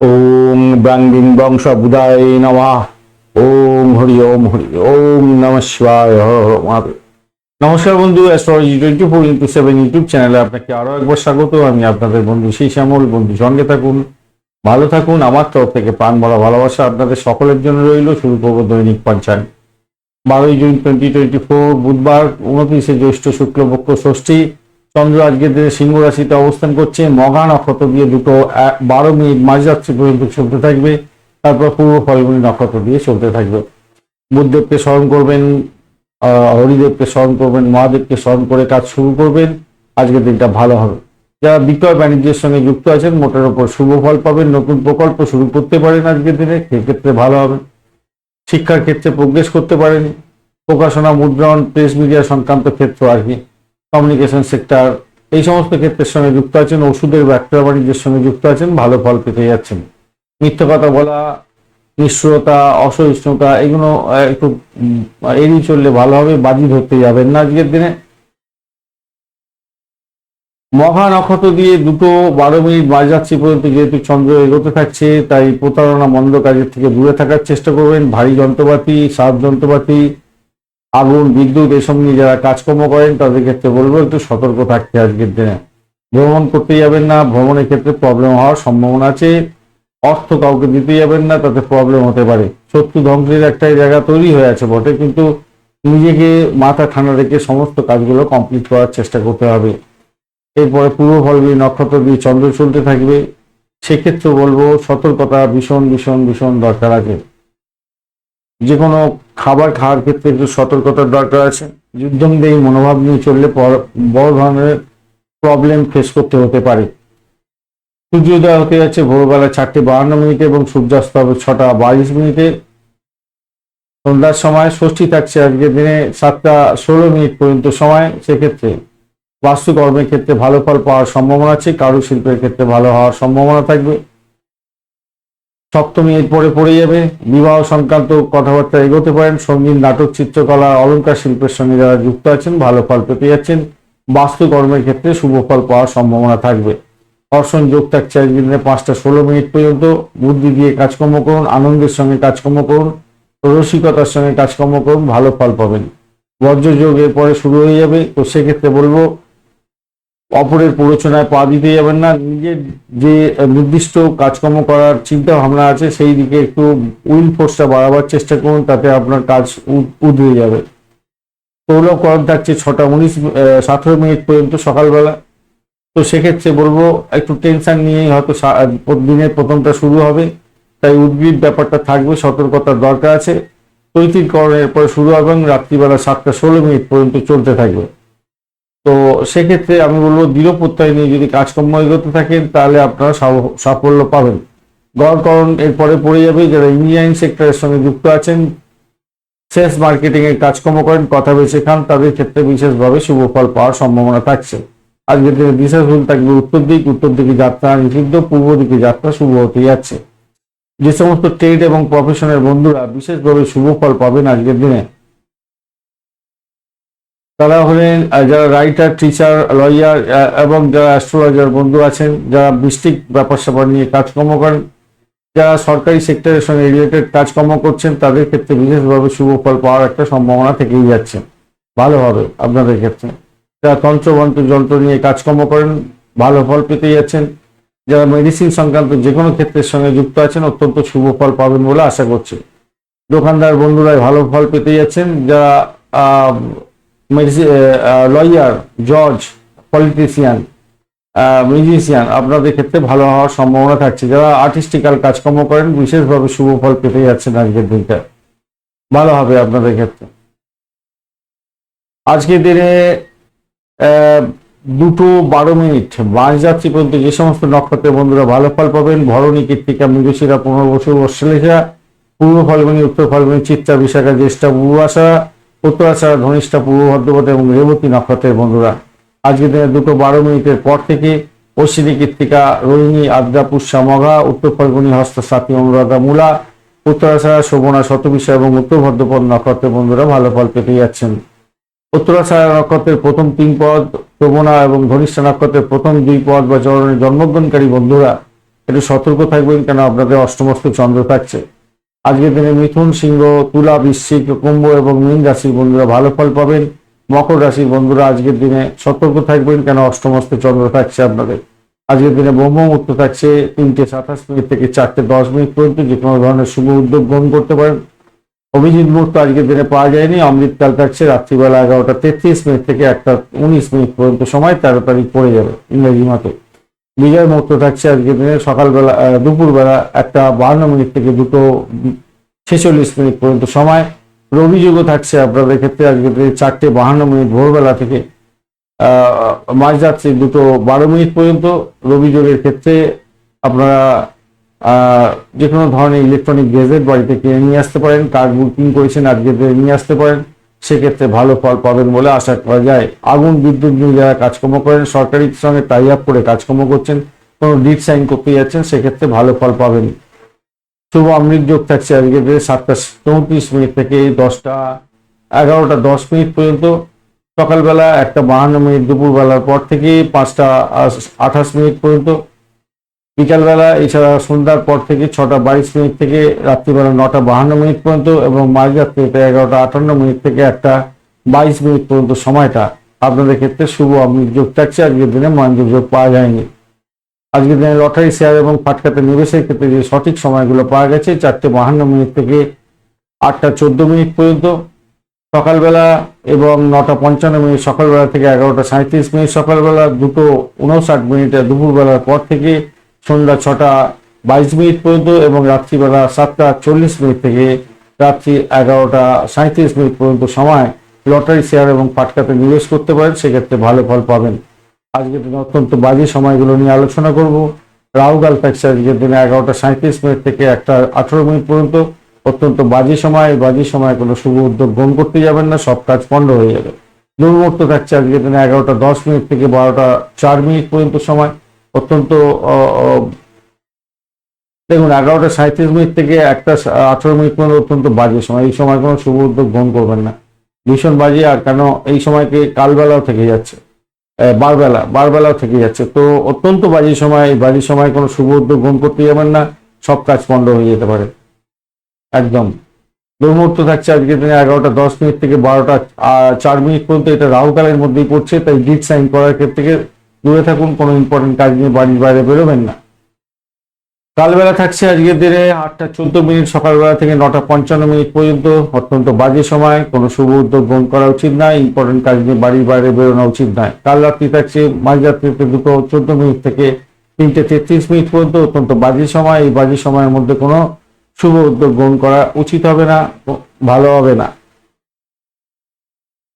ওম ব্রাং বংশ বুধায় নমঃ। ওম হরি ওম হরি ওম নম শিবায় নমস্কার বন্ধু astrology twenty four into seven YouTube চ্যানেলে আপনাকে আরও একবার স্বাগত। আমি আপনাদের বন্ধু সেই শ্যামল, বন্ধু সঙ্গে থাকুন, ভালো থাকুন। আমার তরফ থেকে প্রাণ বলা ভালোবাসা আপনাদের সকলের জন্য রইল। শুরু করব দৈনিক পঞ্চায়েত বারোই জুন টোয়েন্টি টোয়েন্টি ফোর বুধবার, উনত্রিশে জ্যৈষ্ঠ শুক্লপক্ষ ষষ্ঠী। চন্দ্র আজকের দিনে সিংহ রাশিতে অবস্থান করছে মগা নক্ষত্র দিয়ে দুটো বারো মিনিট মাঝরাত্রি পর্যন্ত চলতে থাকবে। তারপর পূর্ব ফলগুনি নক্ষত্র দিয়ে চলতে থাকবে। বুধদেবকে স্মরণ করবেন হরিদেবকে স্মরণ করবেন, মহাদেবকে স্মরণ করে কাজ শুরু করবেন। আজকের দিনটা ভালো হবে। যারা বিক্রয় বাণিজ্যের সঙ্গে যুক্ত আছেন, মোটের ওপর শুভ ফল পাবেন, নতুন প্রকল্প শুরু করতে পারেন আজকের দিনে, সেক্ষেত্রে ভালো হবে। শিক্ষার ক্ষেত্রে প্রোগ্রেস করতে পারেন। প্রকাশনা, মুদ্রণ, প্রেস মিডিয়া সংক্রান্ত ক্ষেত্র আর কি কমিউনিকেশন সেক্টর এই সমস্ত ক্ষেত্রের সঙ্গে যুক্ত আছেন, ওষুধের ব্যবসা বাণিজ্যের সঙ্গে যুক্ত আছেন, ভালো ফল পেতে যাচ্ছেন। মিথ্যা কথা বলা নিষ্ঠুরতা অসহিষ্ণুতা, এগুলো একটু এড়িয়ে চললে ভালো হবে, বাজি ধরতে যাবেন না আজকের দিনে। মহা নক্ষত্র দিয়ে দুটো বারো মিনিট মাঝরাত্রি পর্যন্ত, যেহেতু চন্দ্র এগোতে থাকছে, তাই প্রতারণা মন্দ কাজের থেকে দূরে থাকার চেষ্টা করবেন। ভারী যন্ত্রপাতি, সাপ যন্ত্রপাতি আগুন, বিদ্যুৎ এসব নিয়ে যারা কাজকর্ম করেন, তাদের ক্ষেত্রে বলব, একটু সতর্ক থাকতে আজকের দিনে। ভ্রমণ করতে যাবেন না, ভ্রমণের ক্ষেত্রে প্রবলেম হওয়ার সম্ভাবনা আছে। অর্থ কাউকে দিতে যাবেন না, তাতে প্রবলেম হতে পারে। শত্রু ধ্বংসের একটাই জায়গা তৈরি হয়ে আছে বটে, কিন্তু নিজেকে মাথা ঠান্ডা রেখে সমস্ত কাজগুলো কমপ্লিট করার চেষ্টা করতে হবে। এরপরে পূর্ব ফলগুলি নক্ষত্র দিয়ে চন্দ্র চলতে থাকবে। সেক্ষেত্রে বলব, সতর্কতা ভীষণ ভীষণ ভীষণ দরকার আছে। যে কোনো খাবার খাওয়ার ক্ষেত্রে একটু সতর্কতার দরকার আছে। যুদ্ধমদেহী মনোভাব নিয়ে চললে বড় ধরনের প্রবলেম ফেস করতে হতে পারে। সূর্যোদয় হতে যাচ্ছে ভোরবেলা চারটে বাহান্ন মিনিটে এবং সূর্যাস্ত হবে ছটা বাইশ মিনিটে। সন্ধ্যার সময় ষষ্ঠী থাকছে আজকের দিনে সাতটা ষোলো মিনিট পর্যন্ত সময়। সেক্ষেত্রে বাস্তুকর্মের ক্ষেত্রে ভালো ফল পাওয়ার সম্ভাবনা আছে, কারুশিল্পের ক্ষেত্রে ভালো হওয়ার সম্ভাবনা থাকবে। সপ্তমী এর পরে পড়ে যাবে। বিবাহ সংক্রান্ত কথাবার্তা এগোতে পারেন। সংগীত, নাটক, চিত্রকলা অলঙ্কার শিল্পের সঙ্গে যারা যুক্ত আছেন, ভালো ফল পেতে যাচ্ছেন। বাস্তুকর্মের ক্ষেত্রে শুভ ফল পাওয়ার সম্ভাবনা থাকবে। অর্ষণ যোগ থাকছে আজকের পাঁচটা ষোলো মিনিট পর্যন্ত। বুদ্ধি দিয়ে কাজকর্ম করুন, আনন্দের সঙ্গে কাজকর্ম করুন, রসিকতার সঙ্গে কাজকর্ম করুন, ভালো ফল পাবেন। বজ্র যোগ এরপরে শুরু হয়ে যাবে। তো সেক্ষেত্রে বলব অপরের প্ররোচনায় পা দিতে যাবেন না। নিজের যে নির্দিষ্ট কাজকর্ম করার চিন্তা ভাবনা আছে, সেই দিকে একটু উইল ফোর্সটা বাড়াবার চেষ্টা করুন, তাতে আপনার কাজ উ- উধরে যাবে। তৌলভ করণ থাকছে ছটা উনিশ সতেরো মিনিট পর্যন্ত সকালবেলা। তো সেক্ষেত্রে বলব, একটু টেনশন নিয়েই হয়তো দিনের প্রথমটা শুরু হবে। তাই উদ্ভিদ ব্যাপারটা থাকবে, সতর্কতার দরকার আছে। তৈতিকরণের পরে শুরু হবে এবং রাত্রিবেলা সাতটা ষোলো মিনিট পর্যন্ত চলতে থাকবে। তো সেক্ষেত্রে আমি বলব দৃঢ় প্রত্যয় নিয়ে যদি কাজকর্ম এগোতে থাকেন তাহলে আপনারা সাফ- সাফল্য পাবেন। গড়করণ এরপরে পড়ে যাবে, যারা ইঞ্জিনিয়ারিং সেক্টরের সঙ্গে যুক্ত আছেন সেলস মার্কেটিং এর কাজকর্ম করেন, কথা বেছে খান, তাদের ক্ষেত্রে বিশেষভাবে শুভ ফল পাওয়ার সম্ভাবনা থাকছে। আজকের দিনে বিশেষ ভুল থাকবে উত্তর দিক, উত্তর দিকে যাত্রা নিষিদ্ধ, পূর্ব দিকে যাত্রা শুভ হতে যাচ্ছে। যে সমস্ত ট্রেড এবং প্রফেশনের বন্ধুরা বিশেষভাবে শুভ ফল পাবেন আজকের দিনে। তারা হলেন যারা রাইটার টিচার লয়ার এবং যারা অ্যাস্ট্রোলজার বন্ধু আছেন, যারা বৃষ্টিক ব্যাপার স্যাপার নিয়ে কাজকর্ম করেন, যারা সরকারি সেক্টরের সঙ্গে রিলেটেড কাজকর্ম করছেন, তাদের ক্ষেত্রে বিশেষভাবে শুভ ফল পাওয়ার একটা সম্ভাবনা থেকেই যাচ্ছে। ভালো হবে আপনাদের ক্ষেত্রে। যারা তন্ত্রমন্ত্র, যন্ত্র নিয়ে কাজকর্ম করেন, ভালো ফল পেতে যাচ্ছেন। যারা মেডিসিন সংক্রান্ত যে কোনো ক্ষেত্রের সঙ্গে যুক্ত আছেন, অত্যন্ত শুভ ফল পাবেন বলে আশা করছি। দোকানদার বন্ধুরাই ভালো ফল পেতে যাচ্ছেন। যারা লয়ার জজ পলিটিশিয়ান মিউজিশিয়ান আপনাদের ক্ষেত্রে ভালো হওয়ার সম্ভাবনা থাকছে। যারা আর্টিস্টিক্যাল কাজকর্ম করেন, বিশেষভাবে শুভ ফল পেতে যাচ্ছেন আজকের দিনটা। ভালো হবে আপনাদের ক্ষেত্রে। আজকের দিনে দুটো বারো মিনিট যাত্রী পর্যন্ত যে সমস্ত নক্ষত্রের বন্ধুরা ভালো ফল পাবেন, ভরণী কৃত্তিকা মৃগশিরা, পুনর্বসু অশ্লেষা পূর্ব ফলগুনি, উত্তর ফলগুনি, চিত্রা, বিশাখা, জ্যেষ্ঠা পূর্বাশা উত্তরাশারা ধনিষ্ঠা, পূর্ব ভদ্রপদ এবং রেবতী নক্ষত্রের বন্ধুরা, আজকের দিনে দুটো বারো মিনিটের পর থেকে অশ্বিনী কৃত্তিকা রোহিণী আদ্রা পুষ্যা মঘা উত্তর ফলগুনি হস্ত সাথী অনুরাধা মূলা উত্তরাশারা শোভনা, শতবিশা এবং উত্তর ভদ্রপদ নক্ষত্রের বন্ধুরা ভালো ফল পেতে যাচ্ছেন। উত্তরাশারা নক্ষত্রের প্রথম তিন পদ, শোভনা এবং ধনিষ্ঠা নক্ষত্রের প্রথম দুই পদ বা চরণের জন্মগ্রহণকারী বন্ধুরা, একটু সতর্ক থাকবেন কেন? আপনাদের অষ্টমস্ত চন্দ্র থাকছে। আজকের দিনে মিথুন সিংহ, তুলা বৃশ্চিক, কুম্ভ এবং মীন রাশির বন্ধুরা ভালো ফল পাবেন। মকর রাশির বন্ধুরা, আজকের দিনে সতর্ক থাকবেন, কেন অষ্টমস্ত চন্দ্র থাকছে আপনাদের। আজকের দিনে ব্রহ্মমুহূর্ত থাকছে, তিনটে সাতাশ মিনিট থেকে চারটে দশ মিনিট পর্যন্ত যে কোনো ধরনের শুভ উদ্যোগ গ্রহণ করতে পারেন। অভিজিৎ মুহূর্ত আজকের দিনে পাওয়া যায়নি, অমৃতকাল থাকছে, রাত্রিবেলা এগারোটা তেত্রিশ মিনিট থেকে একটা উনিশ মিনিট পর্যন্ত সময় তেরো তারিখ পড়ে যাবে ইংরেজি মতো। বিজয় মুহূর্ত থাকছে আজকের দিনে সকালবেলা দুপুরবেলা একটা বাহান্ন মিনিট থেকে দুটো ছেচল্লিশ মিনিট পর্যন্ত সময়। রবি যুগও থাকছে আপনাদের ক্ষেত্রে আজকের দিনে চারটে বাহান্ন মিনিট ভোরবেলা থেকে। মাঝরাত্রি দুটো বারো মিনিট পর্যন্ত রবি যোগের ক্ষেত্রে আপনারা যে কোনো ধরনের ইলেকট্রনিক গেজেট বাড়িতে কিনে নিয়ে আসতে পারেন। কার্ড বুকিং করেছেন আজকে নিয়ে আসতে পারেন। সেক্ষেত্রে ভালো ফল পাবেন বলে আশা করা যায়। আগুন, বিদ্যুৎ নিয়ে যারা কাজকর্ম করেন সরকারির সঙ্গে টাই আপ করে কাজকর্ম করছেন, কোনো ডিট সাইন করতে যাচ্ছেন, সেক্ষেত্রে ভালো ফল পাবেন। শুভ অমৃত যোগ থাকছে আজকে সাতটা চৌত্রিশ মিনিট থেকে দশটা এগারোটা দশ মিনিট পর্যন্ত। সকালবেলা একটা বাহান্ন মিনিট, দুপুরবেলার পর থেকে পাঁচটা আঠাশ মিনিট পর্যন্ত। বিকালবেলা, এছাড়া সন্ধ্যার পর থেকে ছটা বাইশ মিনিট থেকে রাত্রিবেলা নটা বাহান্ন মিনিট পর্যন্ত এবং মাঝরাত্রিতে এগারোটা আটান্ন মিনিট থেকে একটা বাইশ মিনিট পর্যন্ত সময়টা আপনাদের ক্ষেত্রে শুভ অমৃত যোগ থাকছে। আজকের দিনে মহেন্দ্র যোগ পাওয়া যায়নি। আজকের দিনে লটারি শেয়ার এবং ফাটকাতে নিবেশের ক্ষেত্রে যে সঠিক সময়গুলো পাওয়া গেছে, চারটে বাহান্ন মিনিট থেকে আটটা চোদ্দ মিনিট পর্যন্ত। সকালবেলা এবং নটা পঞ্চান্ন মিনিট, সকালবেলা থেকে এগারোটা সাঁত্রিশ মিনিট, সকালবেলা দুটো উনষাট মিনিটে, দুপুরবেলার পর থেকে সন্ধ্যা ছটা বাইশ মিনিট পর্যন্ত এবং রাত্রিবেলা সাতটা চল্লিশ মিনিট থেকে রাত্রি এগারোটা সাঁত্রিশ মিনিট পর্যন্ত সময় লটারি শেয়ার এবং পাটকাতে নিবেশ করতে পারেন, সেক্ষেত্রে ভালো ফল পাবেন। আজকের দিনে অত্যন্ত বাজে সময়গুলো নিয়ে আলোচনা করব। রাহুকাল থাকছে আজকের দিনে এগারোটা সাঁত্রিশ মিনিট থেকে একটা আঠারো মিনিট পর্যন্ত অত্যন্ত বাজে সময় বাজে সময় কোনো শুভ উদ্যোগ গ্রহণ করতে যাবেন না, সব কাজ পণ্ড হয়ে যাবে। দুর্মুহূর্ত থাকছে আজকের দিনে এগারোটা দশ মিনিট থেকে বারোটা চার মিনিট পর্যন্ত সময়। অত্যন্ত দেখুন, এগারোটা সাঁত্রিশ মিনিট থেকে একটা আঠারো মিনিট পর্যন্ত অত্যন্ত বাজে সময়। এই সময় কোনো শুভ উদ্যোগ গ্রহণ করবেন না। ভীষণ বাজে আর কেন এই সময়কে কালবেলাও থেকে যাচ্ছে। বারবেলা, বারবেলাও থেকে যাচ্ছে। তো অত্যন্ত বাজে সময় এই বাজে সময় কোনো শুভ উদ্যোগ গ্রহণ করতে যাবেন না। সব কাজ পণ্ড হয়ে যেতে পারে। একদম। দুর্মুহূর্ত থাকছে আজকের দিনে এগারোটা দশ মিনিট থেকে বারোটা চার মিনিট পর্যন্ত। এটা রাহুকালের মধ্যেই পড়ছে। তাই ডিট সাইন করার ক্ষেত্রে দূরে থাকুন, কোনো ইম্পর্টেন্ট কাজ নিয়ে বাড়ির বাইরে বেরোবেন না। কালবেলা থাকছে আজকের দিনে আটটা চোদ্দ মিনিট, সকালবেলা থেকে নটা পঞ্চান্ন মিনিট পর্যন্ত। অত্যন্ত বাজে সময়, কোনো শুভ উদ্যোগ গ্রহণ করা উচিত নয় ইম্পর্টেন্ট কাজ নিয়ে বাড়ির বাইরে বেরোনো উচিত নয়। কাল রাত্রি থাকছে মাঝরাত্রিতে দুটো চোদ্দ মিনিট থেকে তিনটে তেত্রিশ মিনিট পর্যন্ত অত্যন্ত বাজে সময়। এই বাজে সময়ের মধ্যে কোনো শুভ উদ্যোগ গ্রহণ করা উচিত হবে না, ভালো হবে না।